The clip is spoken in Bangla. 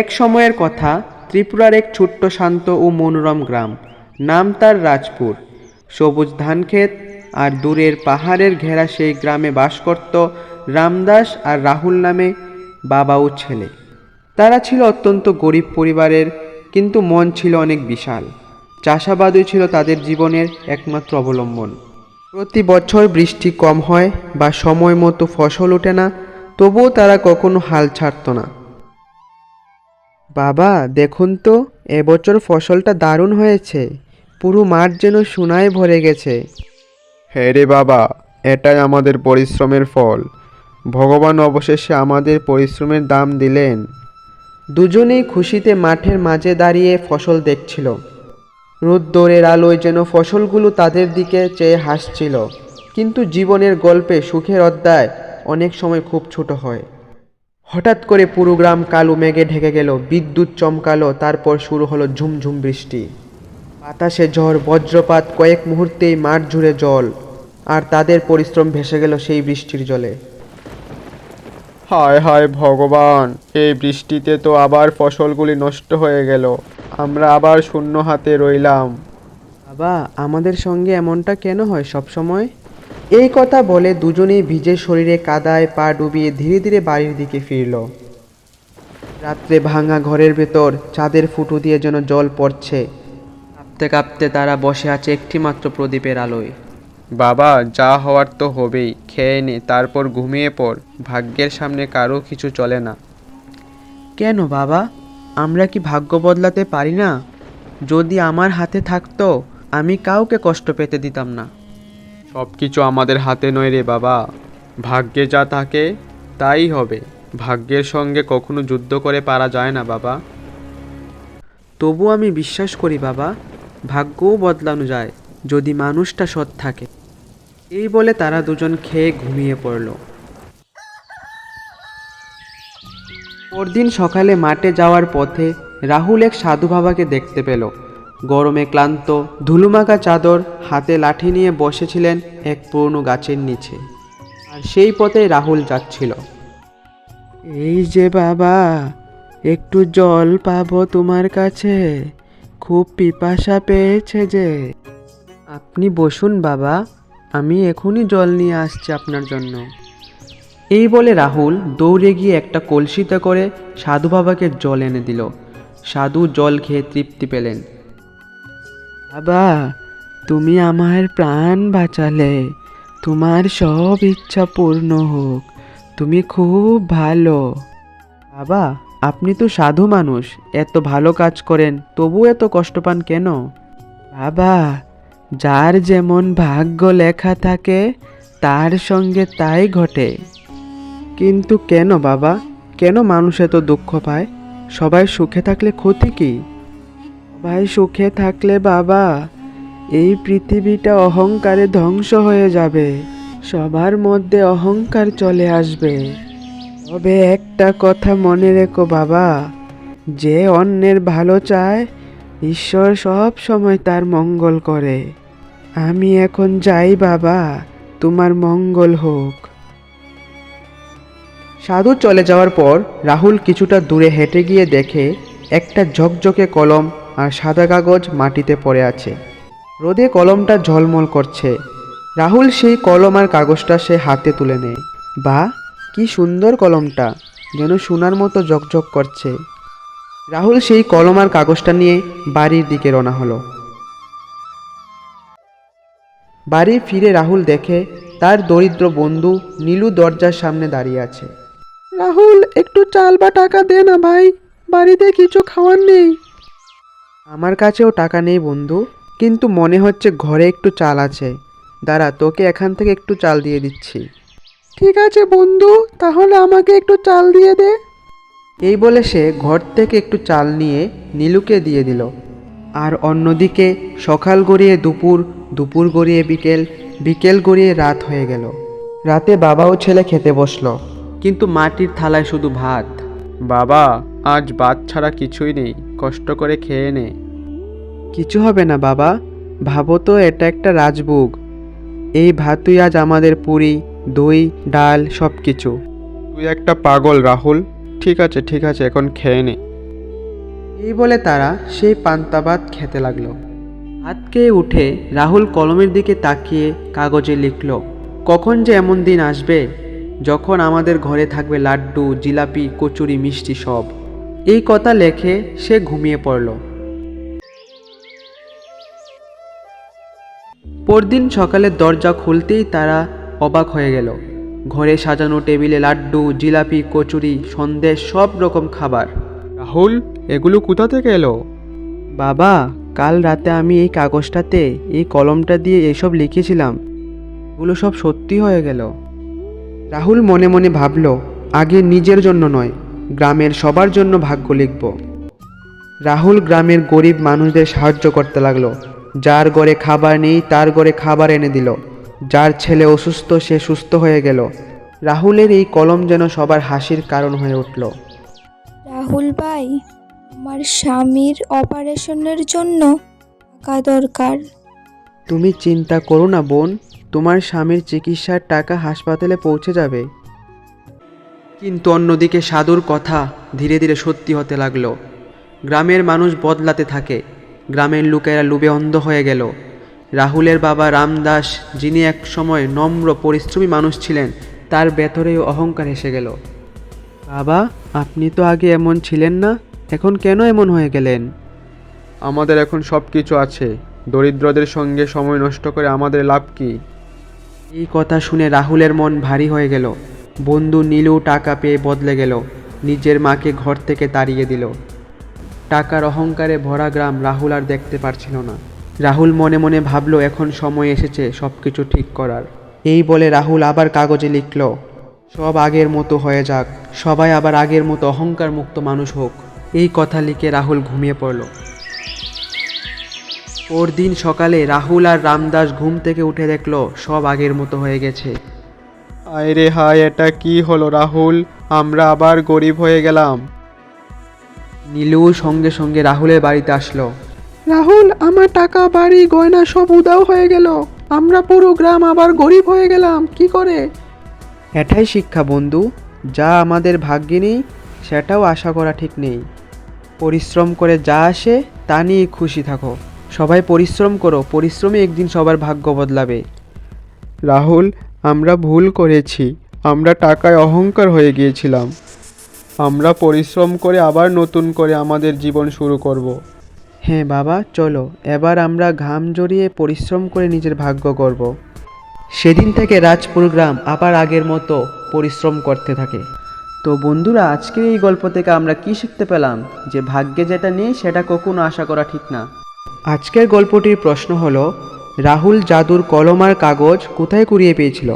এক সময়ের কথা, ত্রিপুরার এক ছোট্ট শান্ত ও মনোরম গ্রাম। নাম তার রাজপুর। সবুজ ধানক্ষেত আর দূরের পাহাড়ের ঘেরা সেই গ্রামে বাস করত রামদাস আর রাহুল নামে বাবা ও ছেলে। তারা ছিল অত্যন্ত গরিব পরিবারের, কিন্তু মন ছিল অনেক বিশাল। চাষাবাদই ছিল তাদের জীবনের একমাত্র অবলম্বন। প্রতি বছর বৃষ্টি কম হয় বা সময় মতো ফসল ওঠে না, তবুও তারা কখনো হাল ছাড়তো না। বাবা দেখুন তো এবছর ফসলটা দারুণ হয়েছে। পুরো মাঠ যেন সোনায় ভরে গেছে। হ্যাঁ রে বাবা এটাই আমাদের পরিশ্রমের ফল। ভগবান অবশেষে আমাদের পরিশ্রমের দাম দিলেন। দুজনেই খুশিতে মাঠের মাঝে দাঁড়িয়ে ফসল দেখছিল। রোদ্দুরের আলোয় যেন ফসলগুলো তাদের দিকে চেয়ে হাসছিল। কিন্তু জীবনের গল্পে সুখের অধ্যায় অনেক সময় খুব ছোট হয়। হঠাৎ করে পুরো গ্রাম কালো মেঘে ঢেকে গেল বিদ্যুৎ চমকালো তারপর শুরু হলো ঝুমঝুম বৃষ্টি। বাতাসে ঝড় বজ্রপাত কয়েক মুহূর্তেই মাঠ জুড়ে জল আর তাদের পরিশ্রম ভেসে গেল সেই বৃষ্টির জলে। হায় হায় ভগবান এই বৃষ্টিতে তো আবার ফসলগুলি নষ্ট হয়ে গেল। আমরা আবার শূন্য হাতে রইলাম। বাবা আমাদের সঙ্গে এমনটা কেন হয় সব সময় এই কথা বলে দুজনেই ভিজে শরীরে কাদায় পা ডুবিয়ে ধীরে ধীরে বাড়ির দিকে ফিরল। রাত্রে ভাঙা ঘরের ভেতর চাঁদের ফুটো দিয়ে যেন জল পড়ছে। কাঁপতে কাঁপতে তারা বসে আছে একটি মাত্র প্রদীপের আলোয়। বাবা যা হওয়ার তো হবেই খেয়ে নে তারপর ঘুমিয়ে পড় ভাগ্যের সামনে কারও কিছু চলে না। কেন বাবা? আমরা কি ভাগ্য বদলাতে পারি না? যদি আমার হাতে থাকতো আমি কাউকে কষ্ট পেতে দিতাম না। সব কিছু আমাদের হাতে নয় রে বাবা। ভাগ্যে যা থাকে, তাই হবে। ভাগ্যের সঙ্গে কখনো যুদ্ধ করে পারা যায় না বাবা। তবু আমি বিশ্বাস করি বাবা, ভাগ্যও বদলানো যায় যদি মানুষটা সৎ থাকে। এই বলে তারা দুজন খেয়ে ঘুমিয়ে পড়ল। পরদিন সকালে মাঠে যাওয়ার পথে রাহুল এক সাধু বাবাকে দেখতে পেল। গরমে ক্লান্ত ধুলুমাকা চাদর হাতে লাঠি নিয়ে বসেছিলেন এক পুরনো গাছের নিচে। আর সেই পথে রাহুল যাচ্ছিল। এই যে বাবা একটু জল পাবো তোমার কাছে খুব পিপাসা পেয়েছে যে। আপনি বসুন বাবা আমি এখনই জল নিয়ে আসছি আপনার জন্য। এই বলে রাহুল দৌড়ে গিয়ে একটা কলসিতে করে সাধু বাবাকে জল এনে দিল। সাধু জল খেয়ে তৃপ্তি পেলেন। বাবা, তুমি আমার প্রাণ বাঁচালে। তোমার সব ইচ্ছা পূর্ণ হোক। তুমি খুব ভালো। বাবা, আপনি তো সাধু মানুষ। এত ভালো কাজ করেন, তবু এত কষ্ট পান কেন? বাবা, যার যেমন ভাগ্য লেখা থাকে, তার সঙ্গে তাই ঘটে। কিন্তু কেন বাবা? কেন মানুষ এত দুঃখ পায়? সবাই সুখে থাকলে ক্ষতি কি? সবাই সুখে থাকলে বাবা, এই পৃথিবীটা অহংকারে ধ্বংস হয়ে যাবে। সবার মধ্যে অহংকার চলে আসবে। তবে একটা কথা মনে রেখো বাবা, যে অন্যের ভালো চায়, ঈশ্বর সব সময় তার মঙ্গল করে। আমি এখন যাই বাবা, তোমার মঙ্গল হোক। সাধু চলে যাওয়ার পর রাহুল কিছুটা দূরে হেঁটে গিয়ে দেখে একটা ঝকঝকে কলম আর সাদা কাগজ মাটিতে পড়ে আছে। রোদে কলমটা ঝলমল করছে। রাহুল সেই কলম আর কাগজটা সে হাতে তুলে নেয়। বা, কি সুন্দর কলমটা, যেন সোনার মতো ঝকঝক করছে। রাহুল সেই কলম আর কাগজটা নিয়ে বাড়ির দিকে রওনা হলো। বাড়ি ফিরে রাহুল দেখে তার দরিদ্র বন্ধু নীলু দরজার সামনে দাঁড়িয়ে আছে। রাহুল, একটু চাল বা টাকা দে না ভাই। বাড়িতে কিছু খাওয়ার নেই। আমার কাছেও টাকা নেই, বন্ধু। কিন্তু মনে হচ্ছে ঘরে একটু চাল আছে। দাঁড়া, তোকে এখান থেকে একটু চাল দিয়ে দিচ্ছি। ঠিক আছে, বন্ধু। তাহলে আমাকে একটু চাল দিয়ে দে। এই বলে সে ঘর থেকে একটু চাল নিয়ে নীলুকে দিয়ে দিল। আর অন্যদিকে সকাল গড়িয়ে দুপুর দুপুর গড়িয়ে বিকেল বিকেল গড়িয়ে রাত হয়ে গেল। রাতে বাবা ও ছেলে খেতে বসল, কিন্তু মাটির থালায় শুধু ভাত। বাবা, আজ ভাত ছাড়া কিছুই নেই। কষ্ট করে খেয়ে নে। কিছু হবে না বাবা ভাবো তো এটা একটা রাজভোগ। এই ভাতই আজ আমাদের পুরি দই ডাল সব কিছু তুই একটা পাগল রাহুল। ঠিক আছে ঠিক আছে এখন খেয়ে নে। এই বলে তারা সেই পান্তাবাদ খেতে লাগল। হাত খেয়ে উঠে রাহুল কলমের দিকে তাকিয়ে কাগজে লিখল কখন যে এমন দিন আসবে যখন আমাদের ঘরে থাকবে লাড্ডু জিলাপি কচুরি মিষ্টি সব? এই কথা লেখে সে ঘুমিয়ে পড়ল। পরদিন সকালে দরজা খুলতেই তারা অবাক হয়ে গেল। ঘরে সাজানো টেবিলে লাড্ডু জিলাপি কচুরি সন্দেশ সব রকম খাবার। রাহুল এগুলো কোথা থেকে এলো? বাবা কাল রাতে আমি এই কাগজটাতে এই কলমটা দিয়ে এইসব লিখেছিলাম। এগুলো সব সত্যি হয়ে গেল। রাহুল মনে মনে ভাবল আগে নিজের জন্য নয় গ্রামের সবার জন্য ভাগ্য লিখব। রাহুল গ্রামের গরিব মানুষদের সাহায্য করতে লাগল। যার ঘরে খাবার নেই তার ঘরে খাবার এনে দিল। যার ছেলে অসুস্থ সে সুস্থ হয়ে গেল। রাহুলের এই কলম যেন সবার হাসির কারণ হয়ে উঠল। রাহুল ভাই আমার স্বামীর অপারেশনের জন্য টাকা দরকার। তুমি চিন্তা করো না বোন তোমার স্বামীর চিকিৎসার টাকা হাসপাতালে পৌঁছে যাবে। কিন্তু অন্যদিকে সাধুর কথা ধীরে ধীরে সত্যি হতে লাগল। গ্রামের মানুষ বদলাতে থাকে। গ্রামের লোকেরা লুবে অন্ধ হয়ে গেল। রাহুলের বাবা রামদাস যিনি এক সময় নম্র পরিশ্রমী মানুষ ছিলেন তার ভেতরেও অহংকার এসে গেল। বাবা আপনি তো আগে এমন ছিলেন না এখন কেন এমন হয়ে গেলেন? আমাদের এখন সব কিছু আছে। দরিদ্রদের সঙ্গে সময় নষ্ট করে আমাদের লাভ কি? এই কথা শুনে রাহুলের মন ভারী হয়ে গেল। বন্ধু নীলু টাকা পেয়ে বদলে গেল। নিজের মাকে ঘর থেকে তাড়িয়ে দিল। টাকার অহংকারে ভরা গ্রাম রাহুল আর দেখতে পারছিল না। রাহুল মনে মনে ভাবলো, এখন সময় এসেছে সব কিছু ঠিক করার। এই বলে রাহুল আবার কাগজে লিখল, সব আগের মতো হয়ে যাক। সবাই আবার আগের মতো অহংকার মুক্ত মানুষ হোক। এই কথা লিখে রাহুল ঘুমিয়ে পড়ল। পরদিন সকালে রাহুল আর রামদাস ঘুম থেকে উঠে দেখল, সব আগের মতো হয়ে গেছে। আয় রে হায় এটা কি হলো রাহুল? আমরা আবার গরিব হয়ে গেলাম। নীলু সঙ্গে সঙ্গে রাহুলের বাড়িতে আসলো। রাহুল আমার টাকা বাড়ি গয়না সব উদাও হয়ে গেল। আমরা পুরো গ্রাম আবার গরিব হয়ে গেলাম কি করে? এটাই শিক্ষা বন্ধু যা আমাদের ভাগ্যে নেই সেটাও আশা করা ঠিক নেই। পরিশ্রম করে যা আসে তা নিয়ে খুশি থাকো। সবাই পরিশ্রম করো পরিশ্রমে একদিন সবার ভাগ্য বদলাবে। রাহুল আমরা ভুল করেছি, আমরা টাকায় অহংকার হয়ে গিয়েছিলাম। আমরা পরিশ্রম করে আবার নতুন করে আমাদের জীবন শুরু করব। হ্যাঁ বাবা, চলো, এবার আমরা ঘাম জড়িয়ে পরিশ্রম করে নিজের ভাগ্য করব সেদিন থেকে রাজপুর গ্রাম আবার আগের মতো পরিশ্রম করতে থাকে। তো বন্ধুরা, আজকের এই গল্প থেকে আমরা কি শিখতে পেলাম? যে ভাগ্যে যেটা নেই, সেটা কখনো আশা করা ঠিক না। আজকের গল্পটির প্রশ্ন হলো রাহুল জাদুর কলমার কাগজ কোথায় কুড়িয়ে পেয়েছিল?